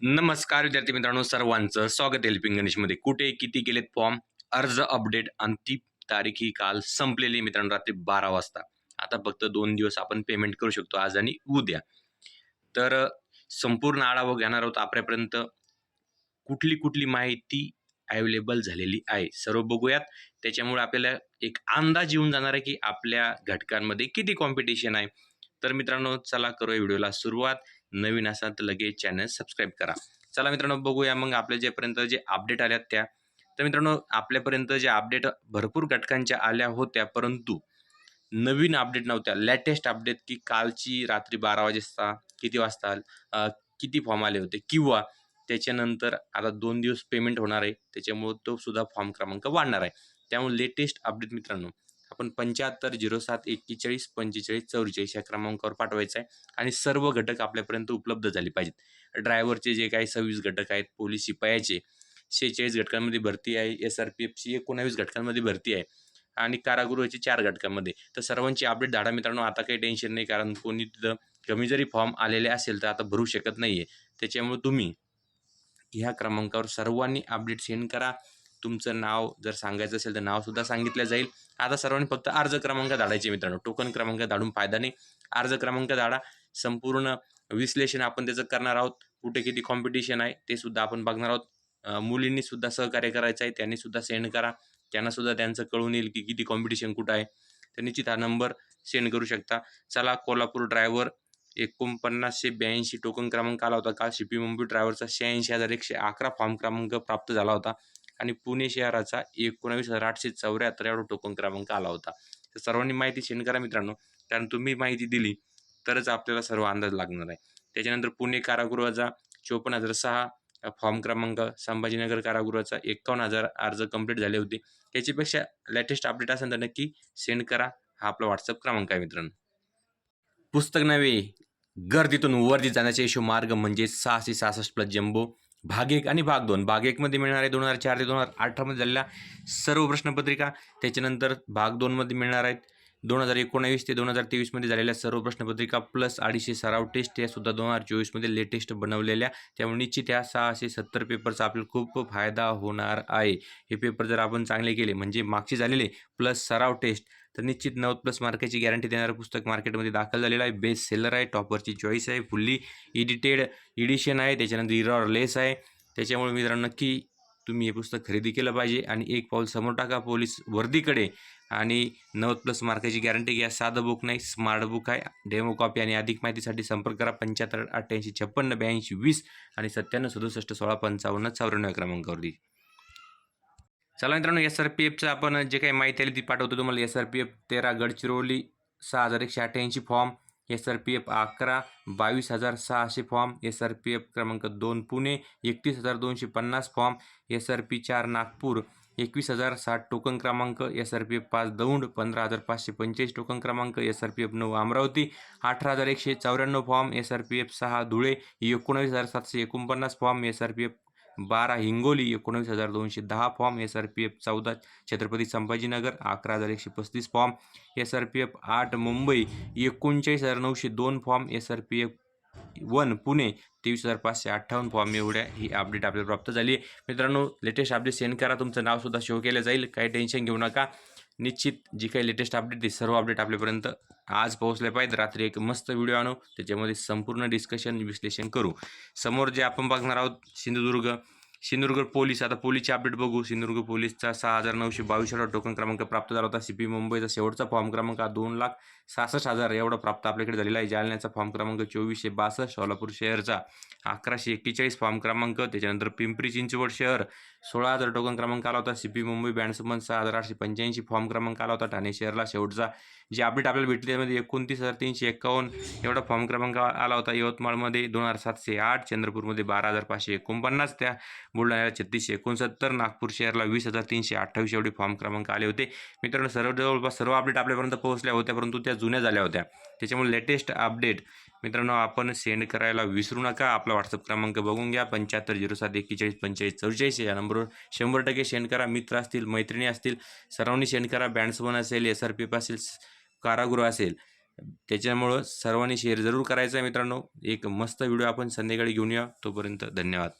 नमस्कार विद्यार्थी मित्रांनो सर्वांचं स्वागत आहे हेल्पिंग गणेशमध्ये. कुठे किती गेलेत फॉर्म अर्ज अपडेट अंतिम तारीख ही काल संपलेली मित्रांनो रात्री बारा वाजता. आता फक्त दोन दिवस आपण पेमेंट करू शकतो आज आणि उद्या. तर संपूर्ण आढावा घेणार आहोत आपल्यापर्यंत. कुठली कुठली माहिती अवेलेबल झालेली आहे सर्व बघूयात. त्याच्यामुळे आपल्याला एक अंदाज येऊन जाणार आहे की आपल्या घटकांमध्ये किती कॉम्पिटिशन आहे. तर मित्रांनो चला करूया व्हिडिओला सुरुवात. नवीन असाल तर लगेच चॅनल सबस्क्राईब करा. चला मित्रांनो बघूया मग आपल्या जेपर्यंत जे अपडेट आल्यात त्या. तर मित्रांनो आपल्यापर्यंत जे अपडेट भरपूर घटकांच्या आल्या होत्या परंतु नवीन अपडेट नव्हत्या. लेटेस्ट अपडेट की कालची रात्री बारा वाजता किती वाजता किती फॉर्म आले होते? किंवा त्याच्यानंतर आता दोन दिवस पेमेंट होणार आहे त्याच्यामुळे तो सुद्धा फॉर्म क्रमांक वाढणार आहे. त्यामुळे लेटेस्ट अपडेट मित्रांनो आपण पंच्याहत्तर झिरो सात एक्केचाळीस पंचेचाळीस चौवेचाळीस या क्रमांकावर पाठवायचं आहे. आणि सर्व घटक आपल्यापर्यंत उपलब्ध झाले पाहिजेत. ड्रायव्हरचे जे काही सव्वीस घटक आहेत पोलीस शिपायाचे शेहेचाळीस घटकांमध्ये भरती आहे एस आर पी एफची एकोणावीस घटकांमध्ये भरती आहे आणि कारागृहाची चार घटकांमध्ये. तर सर्वांची अपडेट धाडा मित्रांनो आता काही टेन्शन नाही कारण कोणी तिथं कमी जरी फॉर्म आलेले असेल तर आता भरू शकत नाही आहे त्याच्यामुळे तुम्ही ह्या क्रमांकावर सर्वांनी अपडेट सेंड करा. तुमचं नाव जर सांगायचं असेल तर नावसुद्धा सांगितलं जाईल. आता सर्वांनी फक्त अर्ज क्रमांक धाडायचे मित्रांनो. टोकन क्रमांक धाडून फायदा नाही. अर्ज क्रमांक धाडा. संपूर्ण विश्लेषण आपण त्याचं करणार आहोत. कुठे किती कॉम्पिटिशन आहे ते सुद्धा आपण बघणार आहोत. मुलींनी सुद्धा सहकार्य करायचं आहे. त्यांनी सुद्धा सेंड करा. त्यांना सुद्धा त्यांचं कळून येईल की किती कॉम्पिटिशन कुठं आहे. तर निश्चित हा नंबर सेंड करू शकता. चला कोल्हापूर ड्रायव्हर एकोणपन्नासशे ब्याऐंशी टोकन क्रमांक आला होता काल. शिपी मुंबई ड्रायव्हरचा शहाऐंशी हजार एकशे अकरा फॉर्म क्रमांक प्राप्त झाला होता. आणि पुणे शहराचा एकोणावीस हजार आठशे चौऱ्याहत्तर एवढा टोकन क्रमांक आला होता. तर सर्वांनी माहिती सेंड करा मित्रांनो. कारण तुम्ही माहिती दिली तरच आपल्याला सर्व अंदाज लागणार आहे. त्याच्यानंतर पुणे कारागृहाचा चोपन्न हजार सहा फॉर्म क्रमांक संभाजीनगर कारागृहाचा एकावन्न हजार अर्ज कंप्लीट झाले होते. याच्यापेक्षा लेटेस्ट अपडेट असेल तर नक्की सेंड करा. हा आपला व्हॉट्सअप क्रमांक आहे मित्रांनो. पुस्तक नव्हे गर्दीतून वर्दी जाण्याचा यशो मार्ग म्हणजे सहाशे सहासष्ट प्लस जम्बो भाग एक आणि भाग दोन. भाग एकमध्ये मिळणार आहे दोन हजार चार ते दोन हजार अठरामध्ये झालेल्या सर्व प्रश्नपत्रिका त्याच्यानंतर भाग दोनमध्ये मिळणार आहेत दोन हजार एकोणावीस ते दोन हजार तेवीसमध्ये झालेल्या सर्व प्रश्नपत्रिका प्लस अडीचशे सराव टेस्ट या सुद्धा दोन हजार चोवीसमध्ये लेटेस्ट बनवलेल्या. त्यामुळे निश्चित या सहाशे सत्तर पेपरचा आपल्याला खूप फायदा होणार आहे. हे पेपर जर आपण चांगले केले म्हणजे मागचे झालेले प्लस सराव टेस्ट तर निश्चित नव्वद प्लस मार्काची गॅरंटी देणारं पुस्तक मार्केटमध्ये दाखल झालेलं आहे. बेस्ट सेलर आहे टॉपरची चॉईस आहे फुल्ली एडिटेड एडिशन आहे त्याच्यानंतर इरॉर लेस आहे. त्याच्यामुळे मित्रांनो नक्की तुम्ही हे पुस्तक खरेदी केलं पाहिजे आणि एक पाऊल समोर टाका पोलीस वर्दीकडे. आणि नव्वद प्लस मार्काची गॅरंटी घ्या साधं बुक नाही स्मार्ट बुक आहे. डेमो कॉपी आणि अधिक माहितीसाठी संपर्क करा पंच्याहत्तर अठ्ठ्याऐंशी छप्पन्न ब्याऐंशी वीस आणि सत्त्याण्णव सदुसष्ट सोळा पंचावन्न चौऱ्याण्णव क्रमांकावरती. चला मित्रांनो एस आर पी एफचं आपण जे काही माहिती आली ती पाठवतो तुम्हाला. एस आर पी एफ तेरा गडचिरोली सहा हजार एकशे अठ्ठ्याऐंशी form S R P F अकरा बावीस हजार सहाशे form S R P F क्रमांक दोन पुणे एकतीस हजार दोनशे पन्नास फॉर्म एस आर पी चार नागपूर एकवीस हजार साठ टोकन क्रमांक एस आर पी एफ पाच दौंड पंधरा हजार पाचशे पंचेचाळीस टोकन क्रमांक एस आर पी एफ नऊ अमरावती अठरा हजार एकशे चौऱ्याण्णव form S R P F सहा धुळे एकोणावीस हजार सातशे एकोणपन्नास form S R P F बारा हिंगोली एकोणवीस हजार दोनशे दहा form S R P F चौदा छत्रपती संभाजीनगर अकरा हजार एकशे पस्तीस form S R P F आठ मुंबई एकोणचाळीस हजार नऊशे दोन form S R P F one Pune तेवीस हजार पाचशे अठ्ठावन्न फॉर्म एवढ्या ही अपडेट आपल्याला प्राप्त झाली आहे. मित्रांनो लेटेस्ट अपडेट सेंड करा. तुमचं नावसुद्धा शो केलं जाईल. काही टेन्शन घेऊ नका. निश्चित जी काही लेटेस्ट अपडेट ती सर्व अपडेट आपल्यापर्यंत आज पोहोचले पाहिजेत. रात्री एक मस्त व्हिडिओ आणू. त्याच्यामध्ये संपूर्ण डिस्कशन विश्लेषण करू. समोर जे आपण बघणार आहोत सिंधुदुर्ग सिंधुदुर्ग पोलीस आता पोलीसचे अपडेट बघू. सिंधुदुर्ग पोलीसचा सहा हजार नऊशे बावीसवा टोकन क्रमांक प्राप्त झाला होता. सी पी मुंबईचा शेवटचा फॉर्म क्रमांक हा दोन लाख सहासष्ट हजार एवढा प्राप्त आपल्याकडे झालेला आहे. जालन्याचा फॉर्म क्रमांक चोवीसशे बासष्ट सोलापूर शहरचा अकराशे एक्केचाळीस फॉर्म क्रमांक. त्याच्यानंतर पिंपरी चिंचवड शहर सोळा हजार टोकन क्रमांक आला होता. सी पी मुंबई बँडसमन सहा हजार आठशे पंच्याऐंशी फॉर्म क्रमांक आला होता. ठाणे शहरला शेवटचा जे अपडेट आपल्याला भेटले त्यामध्ये एकोणतीस हजार तीनशे एकावन्न एवढा फॉर्म क्रमांक आला होता. यवतमाळमध्ये दोन हजार सातशे आठ चंद्रपूरमध्ये बारा हजार पाचशे एकोणपन्नास. त्या बुलढाण्याला छत्तीसशे एकोणसत्तर नागपूर शहरला वीस हजार तीनशे अठ्ठावीस एवढे फॉर्म क्रमांक आले होते. मित्रांनो सर्व जवळपास सर्व अपडेट आपल्यापर्यंत पोहोचल्या होत्या परंतु त्या जुन्या झाल्या होत्या. त्याच्यामुळे लेटेस्ट अपडेट मित्रांनो आपण सेंड करायला विसरू नका. आपला व्हॉट्सअप क्रमांक बघून घ्या. पंच्याहत्तर झिरो सात एक्केचाळीस पंचेचाळीस चौवेचाळीस या नंबरवर शंभर टक्के सेंड करा. मित्र असतील मैत्रिणी असतील सर्वांनी सेंड करा. बँड्सवन असेल एस आर पी असेल कारागृह असेल त्याच्यामुळं सर्वांनी शेअर जरूर करायचं आहे मित्रांनो. एक मस्त व्हिडिओ आपण संध्याकाळी घेऊन या. तोपर्यंत धन्यवाद.